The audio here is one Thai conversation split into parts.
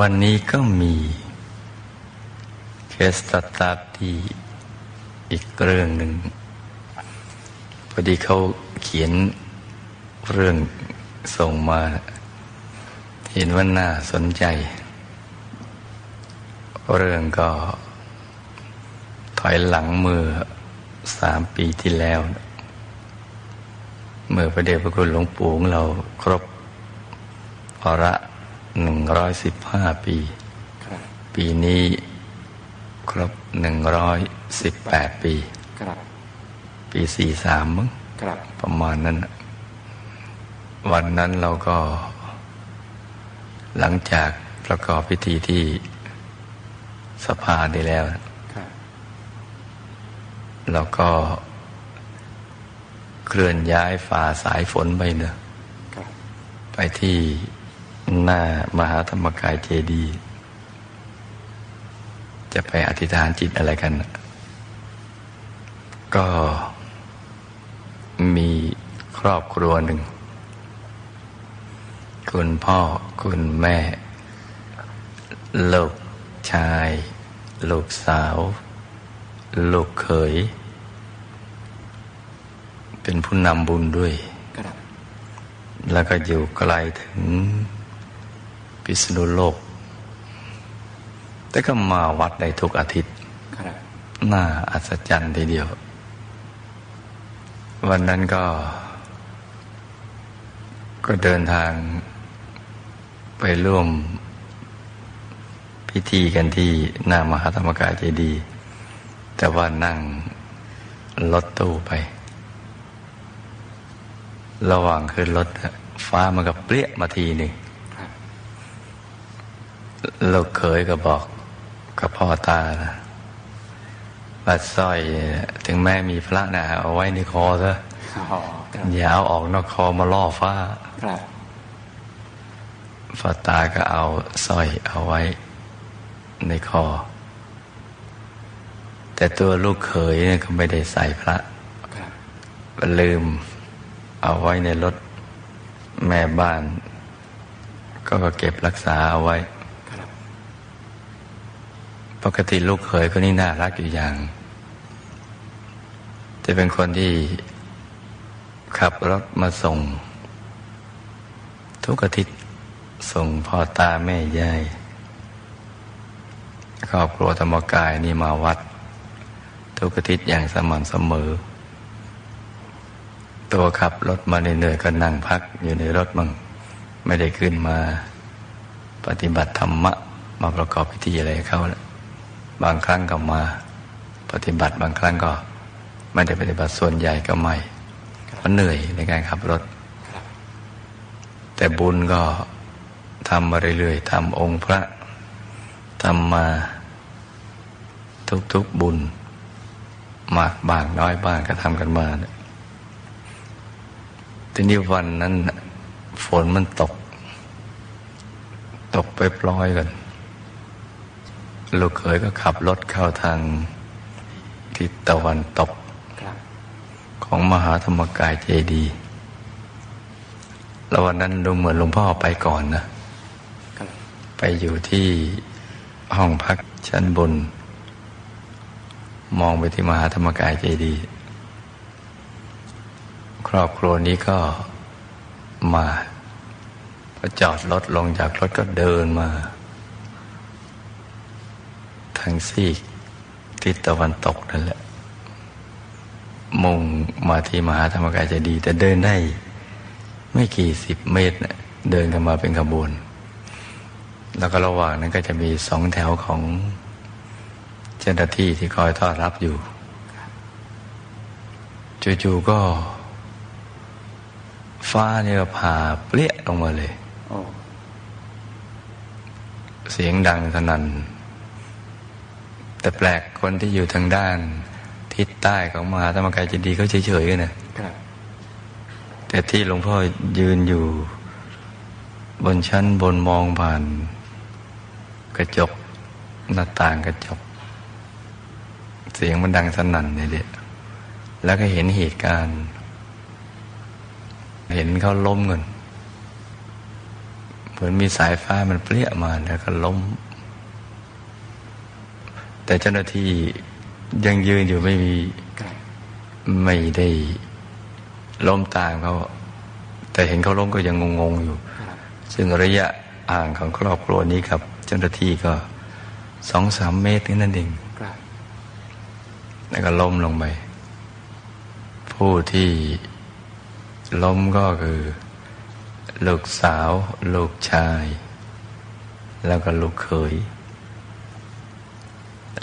วันนี้ก็มีเคสตตาที่อีกเรื่องหนึ่งพอดีเขาเขียนเรื่องส่งมา เห็นว่าน่าสนใจ เรื่องก็ถอยหลังเมื่อสามปีที่แล้ว เมื่อพระเดชพระคุณหลวงปู่ของเราครบพระ หนึ่งร้อยสิบห้าปี ปีนี้ครบหนึ่งร้อยสิบแปดปีปีสี่สามมั้งประมาณนั้น วันนั้นเราก็ หลังจากประกอบพิธีที่สภาได้แล้วเราก็เคลื่อนย้ายฝ่าสายฝนไปเนอะไปที่ หน้ามหาธรรมกายเจดี จะไปอธิษฐานจิตอะไรกัน ก็มีครอบครัวหนึ่ง คุณพ่อคุณแม่ ลูกชาย ลูกสาว ลูกเขย เป็นผู้นำบุญด้วย แล้วก็อยู่ไกลถึง พิษณุโลก แต่ก็มาวัดในทุกอาทิตย์น่าอัศจรรย์ทีเดียว วันนั้นก็ ก็เดินทาง ไปร่วม พิธีกันที่หน้ามหาธรรมกายเจดีแต่ว่านั่งรถตู้ไป ระหว่างขึ้นรถฟ้ามันก็เปรี้ยมาทีหนึ่ง ลูกเขยก็บอกกับพ่อตานะบัดสร้อยถึงแม่มีพระนะเอาไว้ในคอซะอย่าเอาออกนอกคอมาล่อฟ้าพ่อตาก็เอาสร้อยเอาไว้ในคอ แต่ตัวลูกเขยเนี่ยก็ไม่ได้ใส่พระลืมเอาไว้ในรถแม่บ้าน ก็เก็บรักษาเอาไว้ ปกติลูกเขยคนนี้น่ารักอยู่อย่าง จะเป็นคนที่ขับรถมาส่ง ทุกอาทิตย์ส่งพ่อตาแม่ยายครอบครัวธรรมกายนี่มาวัด ทุกอาทิตย์อย่างสม่ำเสมอ ตัวขับรถมาเหนื่อยๆก็นั่งพักอยู่ในรถมั่งไม่ได้ขึ้นมา ปฏิบัติธรรมะ มาประกอบพิธีอะไรเขาแล้ว บางครั้งก็มา ปฏิบัติบางครั้งก็ไม่ได้ปฏิบัติส่วนใหญ่ก็ไม่เพราะเหนื่อยในการขับรถ แต่บุญก็ทำมาเรื่อยๆทำองค์พระทำมาทุกๆบุญ มากบางน้อยบ้างก็ทำกันมาทีนี้วันนั้นฝนมันตก ตกไปปล่อยกัน ลูกเขยก็ขับรถเข้าทางทิศตะวันตกของมหาธรรมกายเจดีแล้ววันนั้นดูเหมือนหลวงพ่อไปก่อนนะ ไปอยู่ที่ห้องพักชั้นบน มองไปที่มหาธรรมกายเจดี ครอบครัวนี้ก็มาพอจอดรถลงจากรถก็เดินมาทางซีกทิศตะวันตกนั่นแหละ มุ่งมาที่มหาธรรมกายจะดี แต่เดินได้ ไม่กี่สิบเมตร เดินกันมาเป็นขบวน แล้วก็ระหว่างนั้นก็จะมีสองแถวของเจ้าหน้าที่ที่คอยต้อนรับอยู่จู่ๆก็ ฟ้าเนี่ยผ่าเปรี้ยลงมาเลย เสียงดังสนั่น แต่แปลกคนที่อยู่ทางด้านทิศใต้ของมหาธรรมกายจะดีเขาเฉยๆกันนะแต่ที่หลวงพ่อยืนอยู่ บนชั้นบนมองผ่าน กระจกหน้าต่างกระจก เสียงมันดังสนั่นเนี่ยเด็ดแล้วก็เห็นเหตุการณ์ เห็นเขาล้มกันเหมือนมีสายฟ้ามันเปรี้ยมาแล้วก็ล้ม แต่เจ้าหน้าที่ยังยืนอยู่ไม่มีไม่ได้ล้มตามเขาแต่เห็นเขาล้มก็ยังงงๆอยู่ ซึ่งระยะอ่างของครอบครัวนี้ครับ เจ้าหน้าที่ก็สองสามเมตรนั่นเองแล้วก็ล้มลงไป ผู้ที่ล้มก็คือ ลูกสาว ลูกชาย แล้วก็ลูกเขย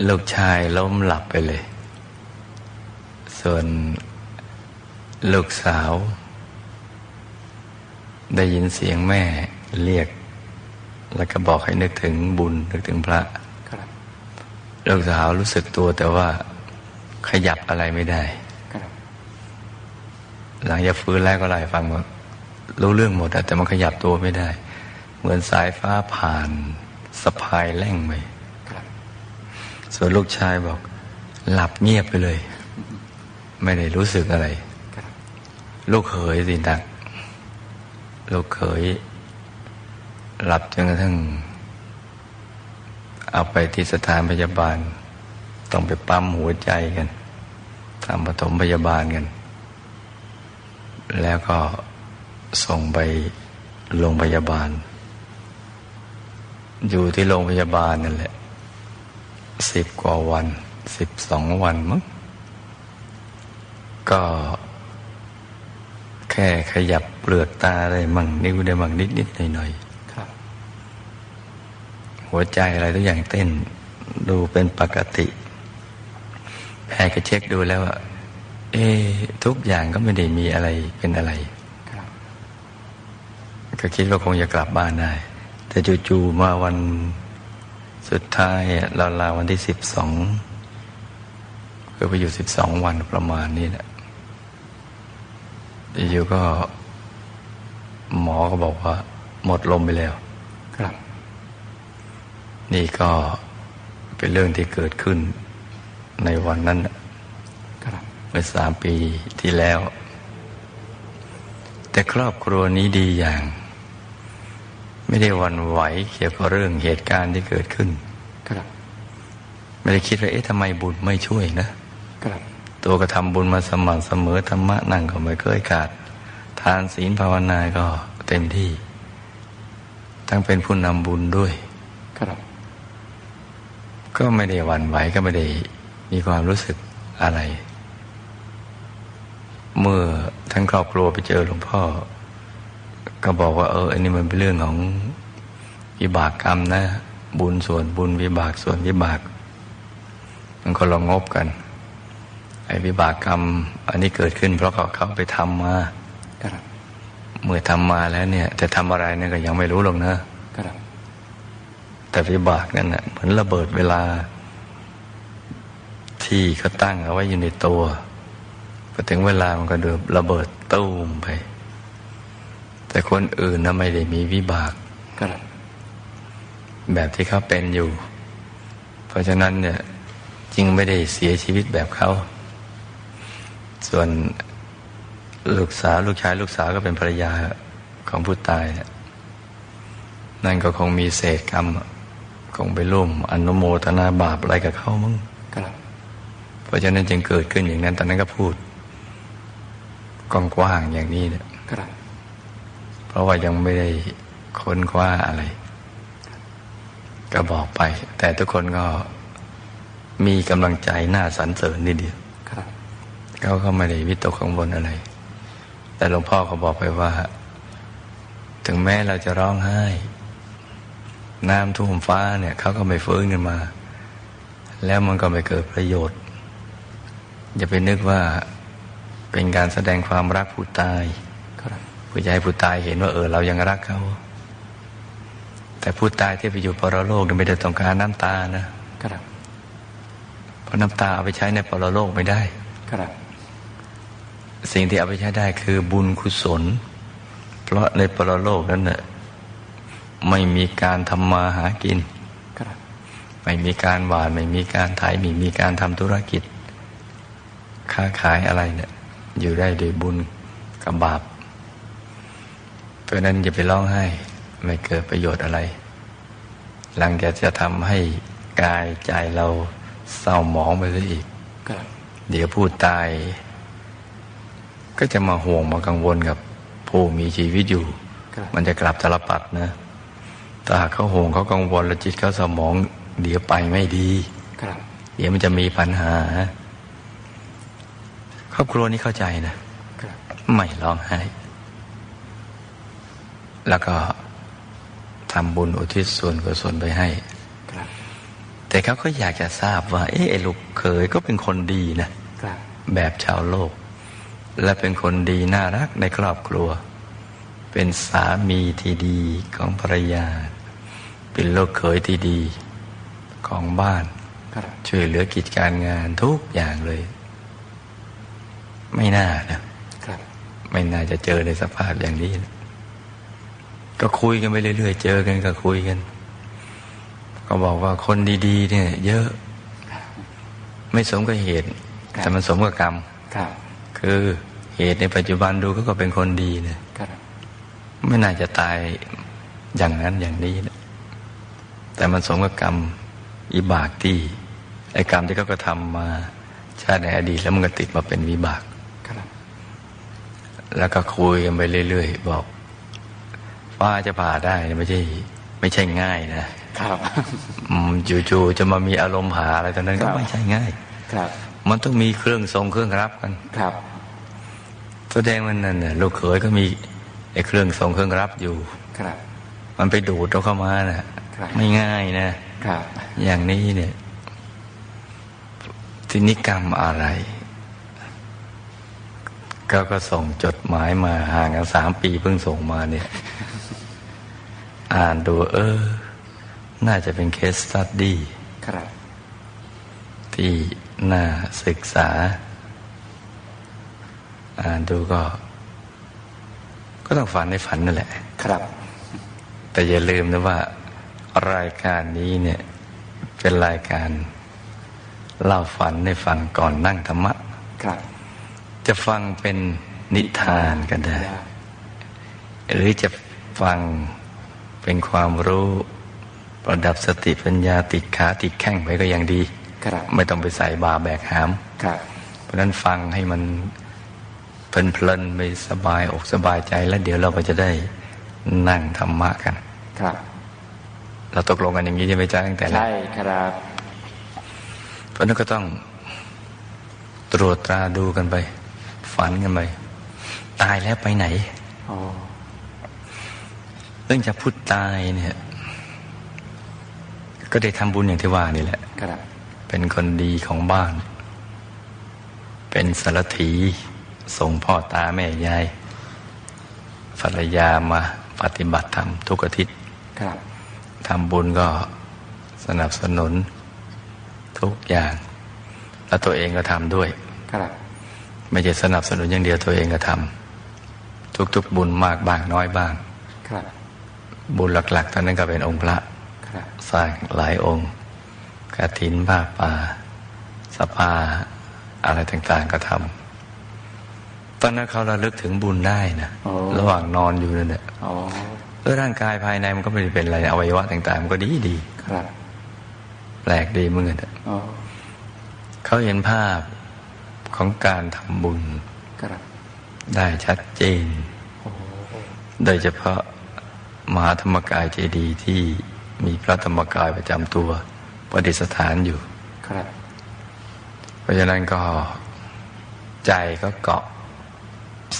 ลูกชายล้มหลับไปเลย ส่วนลูกสาว ได้ยินเสียงแม่เรียก แล้วก็บอกให้นึกถึงบุญนึกถึงพระลูกสาวรู้สึกตัวแต่ว่าขยับอะไรไม่ได้ หลังจากฟื้นแล้วก็ไล่ฟังว่ารู้เรื่องหมดแต่มันขยับตัวไม่ได้ เหมือนสายฟ้าผ่านสะพายแล่งไป ส่วนลูกชายบอก หลับเงียบไปเลย ไม่ได้รู้สึกอะไร ลูกเขยสิดัก ลูกเขย หลับจนกระทั่งเอาไปที่สถานพยาบาล ต้องไปปั๊มหัวใจกันทำปฐมพยาบาลกัน แล้วก็ส่งไปโรงพยาบาล อยู่ที่โรงพยาบาลนั่นแหละ สิบกว่าวันสิบสองวันมั้งก็แค่ขยับเปลือกตาได้มั่งนิ้วได้มั่งนิดนิดหน่อยหน่อยหัวใจอะไรทุกอย่างเต้นดูเป็นปกติแพทย์ก็เช็คดูแล้วว่าเอ๊ทุกอย่างก็ไม่ได้มีอะไรเป็นอะไร ก็คิดว่าคงจะกลับบ้านได้ แต่จู่ๆมาวัน สุดท้ายเราลาวันที่สิบสองคือไปอยู่สิบสองวันประมาณนี้แหละอยู่ก็หมอก็บอกว่า หมดลมไปแล้ว ครับ นี่ก็เป็นเรื่องที่เกิดขึ้นในวันนั้นเมื่อสามปีที่แล้ว แต่ครอบครัวนี้ดีอย่าง ไม่ได้วันไหวเกี่ยวกับเรื่องเหตุการณ์ที่เกิดขึ้นครับไม่ได้คิดว่าเอ๊ะทำไมบุญไม่ช่วยนะครับตัวก็ทำบุญมาสม่ำเสมอธรรมะนั่งก็ไม่เคยขาด ทานศีลภาวนาก็เต็มที่ ทั้งเป็นผู้นำบุญด้วยครับ ก็ไม่ได้หวั่นไหวก็ไม่ได้มีความรู้สึกอะไร เมื่อทั้งครอบครัวไปเจอหลวงพ่อ ก็บอกว่า เอออันนี้มันเป็นเรื่องของวิบากกรรมนะ บุญส่วนบุญวิบากส่วนวิบาก มันก็ลองงบกัน ไอ้วิบากกรรม อันนี้เกิดขึ้น เพราะเขาเขาไปทำมาเมื่อทำมาแล้วเนี่ย จะทำอะไรเนี่ยก็ยังไม่รู้หรอกนะแต่วิบากนั่นน่ะเหมือนระเบิดเวลา ที่เขาตั้งเอาไว้อยู่ในตัวพอถึงเวลามันก็เดือบระเบิดตู้มไป แต่คนอื่นน่ะไม่ได้มีวิบากแบบที่เขาเป็นอยู่ เพราะฉะนั้นเนี่ยจึงไม่ได้เสียชีวิตแบบเขา ส่วนลูกสาวลูกชายลูกสาวก็เป็นภรรยาของผู้ตาย นั่นก็คงมีเศษกรรม คงไปร่วมอนุโมทนาบาปอะไรกับเขามั้งเพราะฉะนั้นจึงเกิดขึ้นอย่างนั้น ตอนนั้นก็พูดกว้างๆอย่างนี้เนี่ย เพราะว่ายังไม่ได้ค้นคว้าอะไร ก็บอกไป แต่ทุกคนก็มีกำลังใจน่าสรรเสริญนิดเดียวเขาก็ไม่ได้วิตกกังวลอะไร แต่หลวงพ่อเขาบอกไปว่า ถึงแม้เราจะร้องไห้ น้ำท่วมฟ้าเนี่ยเขาก็ไม่ฟื้นกันมา แล้วมันก็ไม่เกิดประโยชน์ อย่าไปนึกว่าเป็นการแสดงความรักผู้ตายเพื่อให้ผู้ตายเห็นว่าเออเรายังรักเขา แต่ผู้ตายที่ไปอยู่ปรโลกไม่ได้ต้องการน้ำตานะเพราะน้ำตาเอาไปใช้ในปรโลกไม่ได้สิ่งที่เอาไปใช้ได้คือบุญกุศล เพราะในปรโลกนั้นน่ะไม่มีการทำมาหากิน ไม่มีการหวาน ไม่มีการถ่ายไม่มีการทำธุรกิจ ค้าขายอะไรเนี่ยอยู่ได้โดยบุญกับบาปเพ ราะนั้นอย่าไปร้องไห้ ไม่เกิดประโยชน์อะไร หลังจากจะทำให้กายใจเราเศร้าหมองไปซะอีก เดี๋ยวผู้ตาย ก็จะมาห่วงมากังวลกับผู้มีชีวิตอยู่ มันจะกลับตลปัดนะถ้าหากเขาห่วงเขากังวลแล้วจิตเขาสมอง เดี๋ยวไปไม่ดีเดี๋ยวมันจะมีปัญหา ครอบครัวนี้เข้าใจนะ ไม่ร้องไห้ แล้วก็ทำบุญอุทิศส่วนกุศลไปให้ แต่เขาก็อยากจะทราบว่า เอ๊ะไอ้ลูกเคยก็เป็นคนดีนะ แบบชาวโลก และเป็นคนดีน่ารักในครอบครัว เป็นสามีที่ดีของภรรยา เป็นลูกเขยที่ดีของบ้าน ช่วยเหลือกิจการงานทุกอย่างเลย ไม่น่านะ ไม่น่าจะเจอในสภาพอย่างนี้นะ ก็คุยกันไปเรื่อยๆ เจอกันก็คุยกัน ก็บอกว่าคนดีๆ เนี่ย เยอะ ไม่สมกับเหตุ แต่มันสมกับกรรมคือเหตุในปัจจุบันดูเขาก็เป็นคนดีเนี่ยไม่น่าจะตายอย่างนั้นอย่างนี้นะแต่มันสมกับกรรมอิบากที่ไอ้กรรมที่เขาก็ทำมาชาติในอดีตแล้วมันก็ติดมาเป็นวิบากแล้วก็คุยกันไปเรื่อยๆบอก ฟ้าจะผ่าได้ไม่ใช่ ไม่ใช่ง่ายนะครับจู่ๆจะมามีอารมณ์หาอะไรตอนนั้นก็ไม่ใช่ง่าย ครับ มันต้องมีเครื่องทรงเครื่องรับกันครับแสดงมันนั่นน่ะลูกเขยก็มีไอ้เครื่องทรงเครื่องรับอยู่ ครับ มันไปดูดเราเข้ามาน่ะไม่ง่ายนะครับ อย่างนี้เนี่ยทินิกรรมอะไร ก็ก็ส่งจดหมายมาห่างกันสามปีเพิ่งส่งมาเนี่ย อ่านดูเออ น่าจะเป็นเคสสตัดดี้ครับที่น่าศึกษา อ่านดูก็ ก็ต้องฝันในฝันนั่นแหละ ครับ แต่อย่าลืมนะว่า รายการนี้เนี่ย เป็นรายการ เล่าฝันในฟังก่อนนั่งธรรมะ ครับ จะฟังเป็นนิทานกันได้ หรือจะฟัง เป็นความรู้ประดับสติปัญญาติดขาติดแข้งไปก็ยังดีไม่ต้องไปใส่บาแบกหามเพราะนั้นฟังให้มันเพลินๆไปสบายอกสบายใจแล้วเดี๋ยวเราก็จะได้นั่งธรรมะกัน ครับ เราตกลงกันอย่างนี้จะไม่จ้าตั้งแต่แรกใช่ครับ เพราะนั้นก็ต้องตรวจตราดูกันไป ฝันกันไป ตายแล้วไปไหนเรื่องจะพูดตายเนี่ย ก็ได้ทำบุญอย่างที่ว่านี่แหละเป็นคนดีของบ้าน เป็นสารถีส่งพ่อตาแม่ยายภรรยามาปฏิบัติธรรมทุกอาทิตย์ทำบุญก็สนับสนุนทุกอย่าง แล้วตัวเองก็ทำด้วยไม่ใช่สนับสนุนอย่างเดียวตัวเองก็ทำทุกๆบุญมากบ้างน้อยบ้าง บุญหลักๆตอนนั้นก็เป็นองค์พระสร้างหลายองค์กระถินผ้าป่าสภาอะไรต่างๆก็ทำตอนนั้นเขาระลึกถึงบุญได้นะระหว่างนอนอยู่นั่นแหละแล้วร่างกายภายในมันก็ไม่ได้เป็นอะไรอวัยวะต่างๆ มันก็ดีดีแปลกดีเหมือนกันเขาเห็นภาพของการทำบุญได้ชัดเจน โดยเฉพาะ มหาธรรมกายเจดีย์ที่มีพระธรรมกายประจำตัวประดิษฐานอยู่ ครับ เพราะฉะนั้นก็ใจก็เกาะ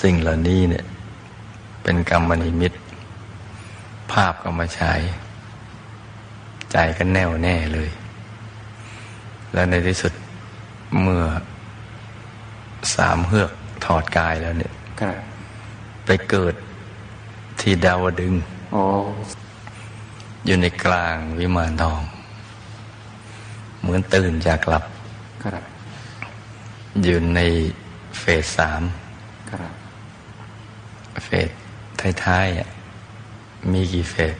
สิ่งเหล่านี้เนี่ย เป็นกรรมนิมิต ภาพก็มาใช้ ใจก็แน่วแน่เลย แล้วในที่สุดเมื่อสามเฮือกถอดกายแล้วเนี่ย ไปเกิดที่ดาวดึง อยู่ในกลางวิมานทอง เหมือนตื่นจากหลับอยู่ในเฟสสามเฟสท้ายๆมีกี่เฟส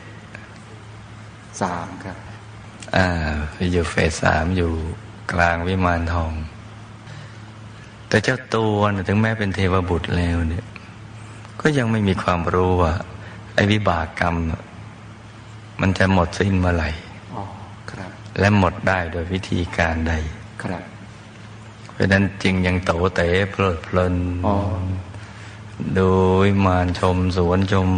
สามครับ อ่าอยู่เฟสสามอยู่กลางวิมานทอง แต่เจ้าตัวถึงแม้เป็นเทวบุตรแล้วเนี่ย ก็ยังไม่มีความรู้ว่า ไอ้วิบากกรรม มันจะหมดสิ้นเมื่อไหร่อ๋อครับและหมดได้โดยวิธีการใดครับเพราะฉะนั้นจึงยังโตเต๋เพลิดเพลินอ๋อดูวิมานชมสวนชม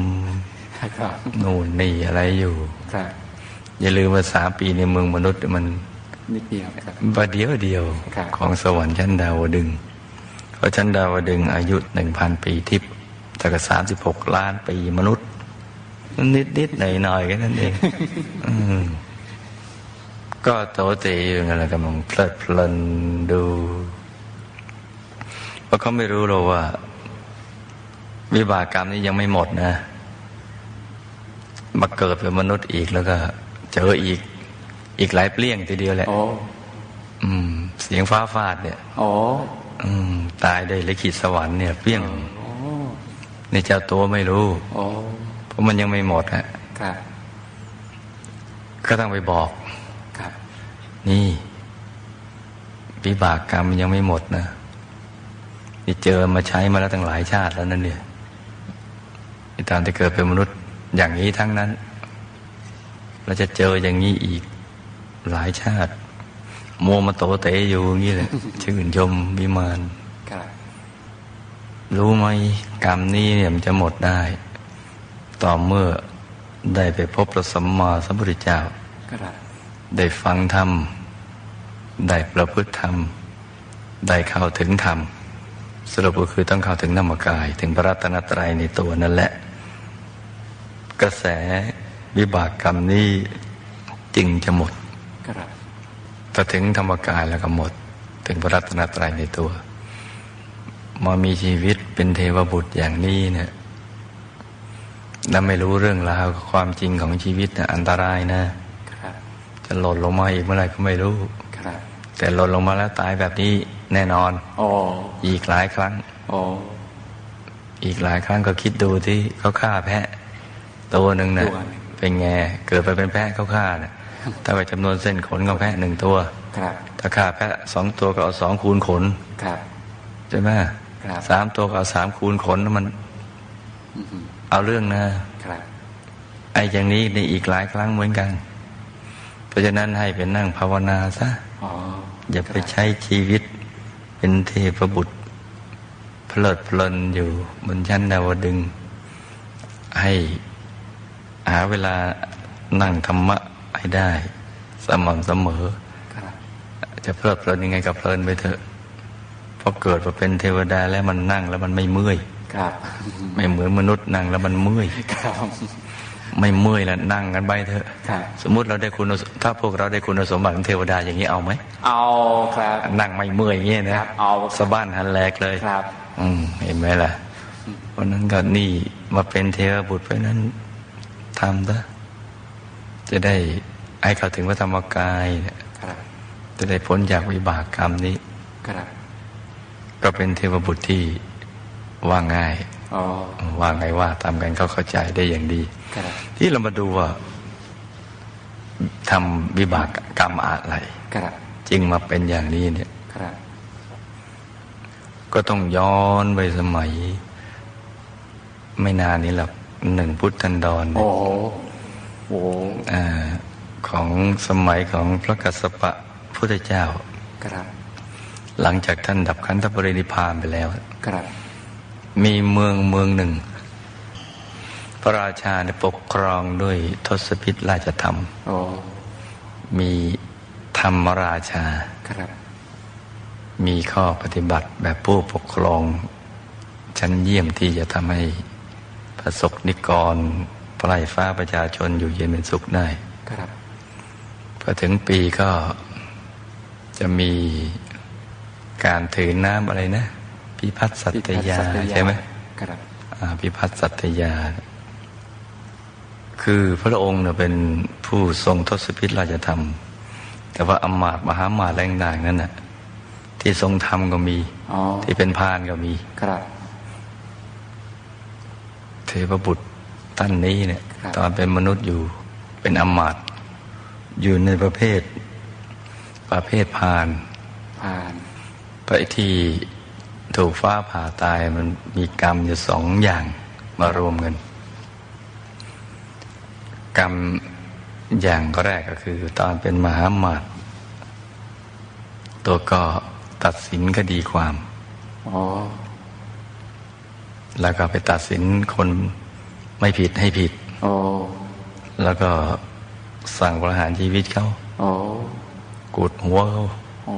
ครับนู่นนี่อะไรอยู่ครับอย่าลืมว่าสามปีในเมืองมนุษย์มันนิดเดียวครับประเดียวเดียวครับของสวรรค์ชั้นดาวดึงส์เพราะชั้นดาวดึงส์อายุหนึ่งพันปีทิพย์แต่ก็สามสิบหกล้านปีมนุษย์ นิดนิดๆหน่อยหน่อยๆแค่นั้นเองอืมก็โตเตอยู่นั่นแหละกำลังเพลิดเพลินดูเพราะเขาไม่รู้หรอกว่า วิบากกรรมนี้ยังไม่หมดนะ มาเกิดเป็นมนุษย์อีกแล้วก็ เจออีก อีกหลายเปลี่ยงทีเดียวแหละโอ้อืมเสียงฟ้าฟาดเนี่ยโอ้อืมตายได้ลิขิตสวรรค์เนี่ย เปลี่ยงโอ้ในเจ้าตัวไม่รู้โอ้ เพราะมันยังไม่หมดฮะครับก็ต้องไปบอกครับนี่วิบากกรรมมันยังไม่หมดนะนี่เจอมาใช้มาแล้วตั้งหลายชาติแล้วนั่นเนี่ยไอ้ตามที่เกิดเป็นมนุษย์อย่างนี้ทั้งนั้น เราจะเจออย่างนี้อีกหลายชาติมัวมาโตเตะอยู่อย่างนี้แหละชื่นชมวิมานครับรู้ไหมกรรมนี้เนี่ยมันจะหมดได้ ต่อเมื่อได้ไปพบพระสัมมาสัมพุทธเจ้าครับได้ฟังธรรม ได้ประพฤติธรรม ได้เข้าถึงธรรม สรุปก็คือต้องเข้าถึงธรรมกาย ถึงพระรัตนตรัยในตัวนั่นแหละ กระแสวิบากกรรมนี้จึงจะหมดครับถ้าถึงธรรมกายแล้วก็หมด ถึงพระรัตนตรัยในตัว มามีชีวิตเป็นเทวบุตรอย่างนี้เนี่ย แล้วไม่รู้เรื่องราวความจริงของชีวิตนะอันตรายนะครับจะหล่นลงมาอีกเมื่อไหร่ก็ไม่รู้ครับแต่หล่นลงมาแล้วตายแบบนี้แน่นอนโอ้อีกหลายครั้งโอ้อีกหลายครั้งก็คิดดูที่เขาฆ่าแพะ ตัวหนึ่งนะ่ะเป็นไงเกิดไปเป็นแพะเขาฆ่านะถ้าไปจำนวนเส้นขนของแพะหนึ่งตัวครับถ้าฆ่าแพะสองตัวก็เอาสองคูณขนครับใช่ไหมครับสามตัวก็เอาสามคูณขนมันอือหือ เอาเรื่องนะครับไอ้อย่างนี้ในอีกหลายครั้งเหมือนกัน เพราะฉะนั้นให้เป็นนั่งภาวนาซะอ๋ออย่าไปใช้ชีวิตเป็นเทพบุตรเพลิดเพลินอยู่บนชั้นดาวดึงส์ให้หาเวลานั่งธรรมะให้ได้ สม่ำเสมอครับจะเพลิดเพลินยังไงก็เพลินไปเถอะเพราะเกิดมาเป็นเทวดาแล้วมันนั่งแล้วมันไม่เมื่อย ครับ ไม่เหมือนมนุษย์นั่งแล้วมันเมื่อยครับไม่เมื่อยแล้วนั่งกันไปเถอะครับสมมุติเราได้คุณสถ้าพวกเราได้คุณสมบัติของเทวดาอย่างนี้เอาไหมเอาครับ นั่งไม่เมื่อยอย่างนี้นะครับเอาสะบ้านหันแหลกเลยครับ อืมเห็นไหมล่ะเพราะนั้นก็นี่มาเป็นเทวบุตรเพราะนั้นทำซะจะได้ให้เข้าถึงพระธรรมกายเนี่ยครับจะได้พ้นจากวิบากกรรมนี้ครับก็เป็นเทวบุตรที่ ว่าง่ายอ๋อว่าไงว่าตามกันเขาเข้าใจได้อย่างดีครับที่เรามาดูว่าทำวิบากกรรมอะไรครับจึงมาเป็นอย่างนี้เนี่ยครับก็ต้องย้อนไปสมัย ไม่นานนี้หรอกหนึ่งพุทธันดรโอ้เนี่ยโหอาของสมัยของพระกัสสปะพุทธเจ้าครับหลังจากท่านดับขันธปรินิพพานไปแล้วครับ มีเมืองเมืองหนึ่ง พระราชาเนี่ยปกครองด้วยทศพิธราชธรรมโอ้มีธรรมราชาครับมีข้อปฏิบัติแบบผู้ปกครอง ชั้นเยี่ยมที่จะทำให้ประสบนิกรไพร่ฟ้าประชาชนอยู่เย็นเป็นสุขได้ครับพอถึงปีก็จะมีการถือน้ำอะไรนะ พิพัฒน์สัตยาใช่ไหมครับอ่าพิพัฒน์สัตยา คือพระองค์เนี่ยเป็นผู้ทรงทศพิธราชธรรม แต่ว่าอำมาตย์มหาอมาตย์แรงด่างนั่นน่ะที่ทรงธรรมก็มีอ๋อที่เป็นพานก็มีครับเทพบุตรท่านนี้เนี่ยครับตอนเป็นมนุษย์อยู่เป็นอำมาตย์อยู่ในประเภทประเภทพานผ่านไปที่ ถูกฟ้าผ่าตายมันมีกรรมอยู่สองอย่างมารวมกัน กรรมอย่างแรกก็คือตอนเป็นมหาหมาดตัวก็ตัดสินคดีความอ๋อแล้วก็ไปตัดสินคนไม่ผิดให้ผิดอ๋อแล้วก็สั่งประหารชีวิตเขาอ๋อกูดหัวเขาอ๋อ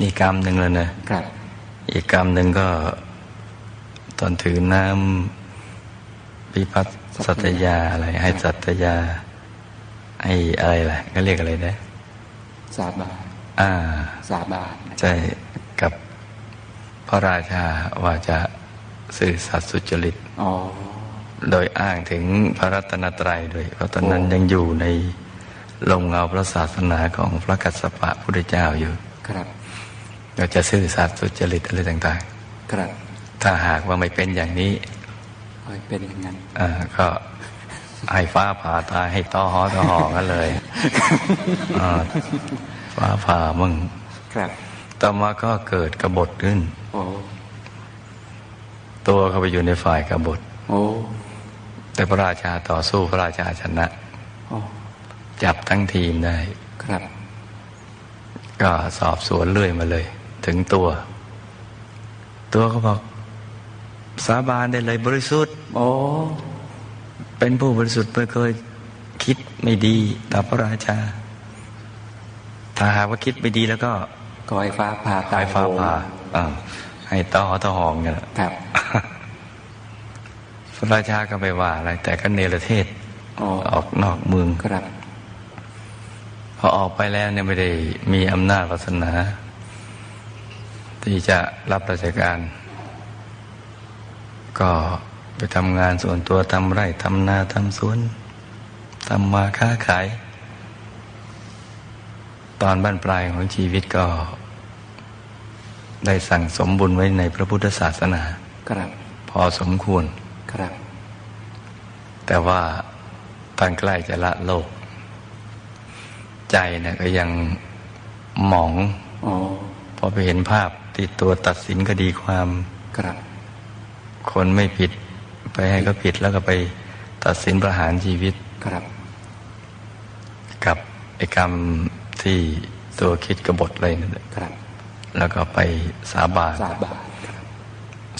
นี่กรรมหนึ่งแล้วนะครับ อีกกรรมหนึ่งก็ตอนถือน้ำพิพัฒน์สัตยาอะไร ให้สัตยาให้อะไรล่ะก็เรียกอะไรนะสาบานอ่า สาบานใช่กับพระราชาว่าจะสื่อสัตย์สุจริตอ๋อโดยอ้างถึงพระรัตนตรัยด้วย เพราะตอนนั้นยังอยู่ในลมเงาพระศาสนาของพระกัสสปะพุทธเจ้าอยู่ ครับ เราจะซื่อสัตย์สุจริตอะไรต่างครับๆถ้าหากว่าไม่เป็นอย่างนี้เอ้ยเป็นอย่างนั้นอ่าก็ให้ฟ้าผ่าตายให้ต้อหอต้อหอกันเลยอ่าฟ้าผ่ามึงครับต่อมาก็เกิดกบฏขึ้นโอ้ตัวเขาไปอยู่ในฝ่ายกบฏโอ้แต่พระราชาต่อสู้พระราชาชนะโอ้จับทั้งทีมได้ ครับ ก็สอบสวนเรื่อยมาเลย ถึงตัว ตัวเขาบอก สาบานได้เลยบริสุทธิ์ โอ้เป็นผู้บริสุทธิ์ไม่เคยคิดไม่ดีต่อพระราชา ถ้าหากว่าคิดไม่ดีแล้วก็ก็ให้ฟ้าผ่าตายฟ้าผ่าอ่าให้ต่อหอต่อหองกันครับพระราชาก็ไม่ว่าอะไร แต่ก็เนรเทศโอ้ออกนอกเมืองครับ พอออกไปแล้วเนี่ยไม่ได้มีอำนาจวาสนา ที่จะรับราชการ ก็ไปทำงานส่วนตัวทำไร่ทำนาทำสวนทำมาค้าขาย ตอนบ้านปลายของชีวิตก็ ได้สั่งสมบุญไว้ในพระพุทธศาสนาครับพอสมควรครับ แต่ว่าตอนใกล้จะละโลก ใจเนี่ยก็ยังหมองโอ้พอไปเห็นภาพ ที่ตัวตัดสินคดีความครับ คนไม่ผิดไปให้เขาผิดแล้วก็ไปตัดสินประหารชีวิตครับ กับไอ้กรรมที่ตัวคิดกบฏอะไรนั่นแหละครับ แล้วก็ไปสาบานสาบานครับ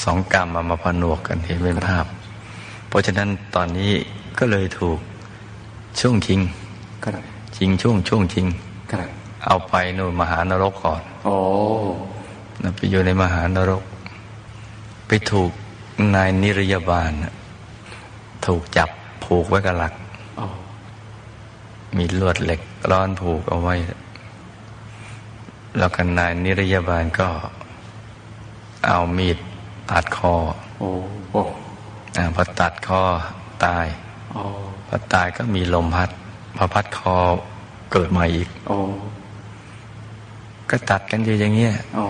สองกรรมมามาผนวกกันเห็นเป็นภาพ เพราะฉะนั้นตอนนี้ก็เลยถูกช่วงชิงครับชิงช่วงช่วงชิงครับเอาไปนู่นมหานรกก่อน โอ้นะ ไปอยู่ในมหานรก ไปถูกนายนิรยาบาล ถูกจับผูกไว้กับหลัก มีลวดเหล็กร้อนผูกเอาไว้ แล้วกันนายนิรยาบาลก็ เอามีดตัดคอโอ้โออพอตัดคอตายอพอตายก็มีลมพัด พอพัดคอเกิดมาอีกโอ ก็ตัดกันอยู่อย่างเงี้ยโอ้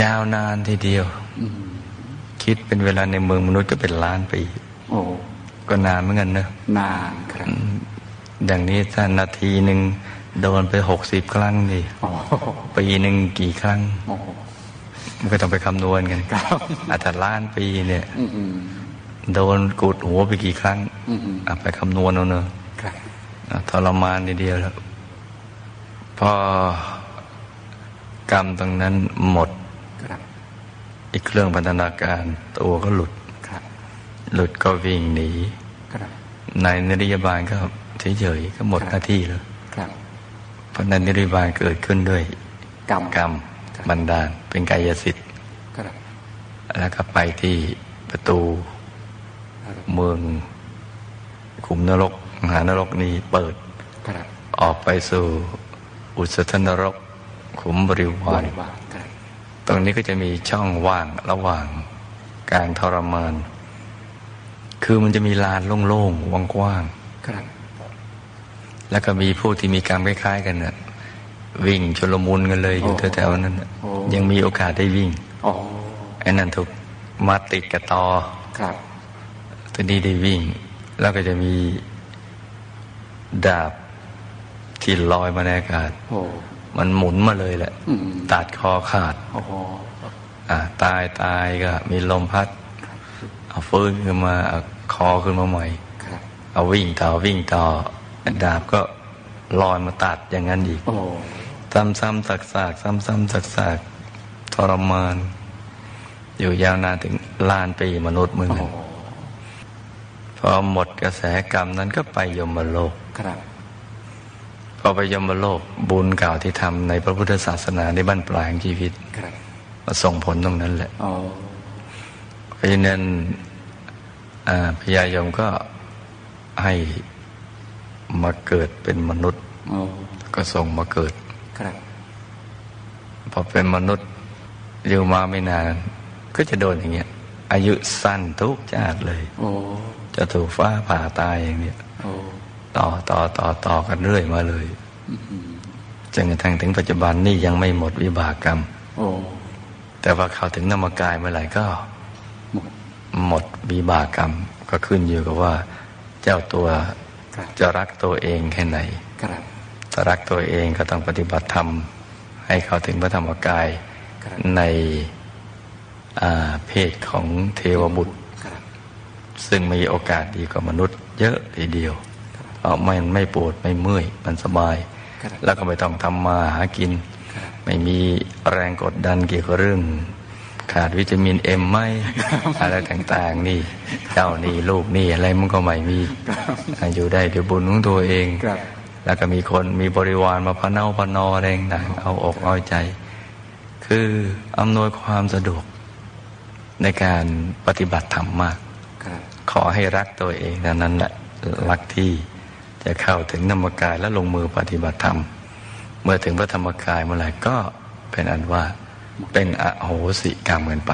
ยาวนานทีเดียวอืมคิดเป็นเวลาในเมืองมนุษย์ก็เป็นล้านปีโอ้ก็นานเหมือนกันนะนานครับอย่างนี้ถ้านาทีหนึ่งโดนไปหกสิบครั้งดิโอ้ปีหนึ่งกี่ครั้งโอ้มันก็ต้องไปคำนวณกันครับอาจจะล้านปีเนี่ยอืมอืมโดนกูดหัวไปกี่ครั้งอืมอืมอะไปคำนวณเอาเนอะครับอะทรมานทีเดียวแล้ว พอกรรมตรงนั้นหมดครับอีกเครื่องพัฒนาการตัวก็หลุดครับหลุดก็วิ่งหนีครับนายนิรยาบาลก็เฉยๆก็หมดหน้าที่แล้วครับเพราะนายนิรยาบาลเกิดขึ้นด้วย กรรมกรรมบันดาลเป็นกายสิทธิ์ครับแล้วก็ไปที่ประตูเมืองขุมนรก มหานรกนี้เปิดครับออกไปสู่ อุสธนรก ขุมบริวารบริวารตรงนี้ก็จะมีช่องว่างระหว่างการทรมาน คือมันจะมีลานโล่งๆกว้างครับๆแล้วก็มีผู้ที่มีกรรมคล้ายๆ กันน่ะวิ่งชลมุนกันเลยอยู่แถวๆนั้นยังมีโอกาสได้วิ่งอ้ไอ้นั่นถูกมาติดกับตอครับตัวนี้ได้วิ่ง แล้วก็จะมีดาบ ที่ลอยมาในอากาศโอ้มันหมุนมาเลยแหละอืมตัดคอขาดโอ้โหอ่าตายตายก็ มีลมพัด เอาฟื้นขึ้นมาเอาคอขึ้นมาใหม่ครับเเอาวิ่งต่อวิ่งต่อดาบก็ลอยมาตัดอย่างนั้นอีกโอ้ซ้ำๆสักๆซ้ำๆสักๆทรมาน อยู่ยาวนานถึงล้านปีมนุษย์มึงโอ้พอหมดกระแสกรรมนั้นก็ไปยมโลกครับ พอไปยมโลกบุญเก่าที่ทำในพระพุทธศาสนาในบ้านปลายของชีวิตครับมาส่งผลตรงนั้นแหละโอ้เพราะฉะนั้นอ่าพญายมก็ให้มาเกิดเป็นมนุษย์โอ้ก็ส่งมาเกิดครับพอเป็นมนุษย์อยู่มาไม่นาน ก็จะโดนอย่างเงี้ย อายุสั้นทุกชาติเลยโอ้จะถูกฟ้าผ่าตายอย่างเนี้ยโอ้ ต่อต่อต่อต่อกันเรื่อยมาเลยจนกระทั่งถึงปัจจุบันนี่ยังไม่หมดวิบากกรรมโอ้แต่ว่าเข้าถึงนามกายเมื่อไหร่ก็ หมดหมดวิบากกรรม ก็ขึ้นอยู่กับว่า เจ้าตัวครับจะรักตัวเองแค่ไหนครับถ้ารักตัวเองก็ต้องปฏิบัติธรรม ให้เข้าถึงพระธรรมกายครับในอ่าเพศของเทวบุตรครับซึ่งมีโอกาสดีกว่ามนุษย์เยอะทีเดียวเพราะ มันไม่ปวดไม่เมื่อยมันสบายครับแล้วก็ไม่ต้องทำมาหากินครับไม่มีแรงกดดันเกี่ยวกับเรื่อง ขาดวิตามินเอ็มไหมอะไรต่างๆ นี่เจ้านี่ลูกนี่อะไรมันก็ไม่มีอยู่ได้ด้วยบุญของตัวเองครับแล้วก็มีคนมีบริวารมาพะเนาพะนอแรงต่างเอาอกเอาใจ คืออำนวยความสะดวกในการปฏิบัติธรรมมากครับขอให้รักตัวเองเท่านั้นแหละรักที่ จะเข้าถึงนามกายและลงมือปฏิบัติธรรม เมื่อถึงพระธรรมกายเมื่อไหร่ก็เป็นอันว่าเป็นอโหสิกรรมกันไป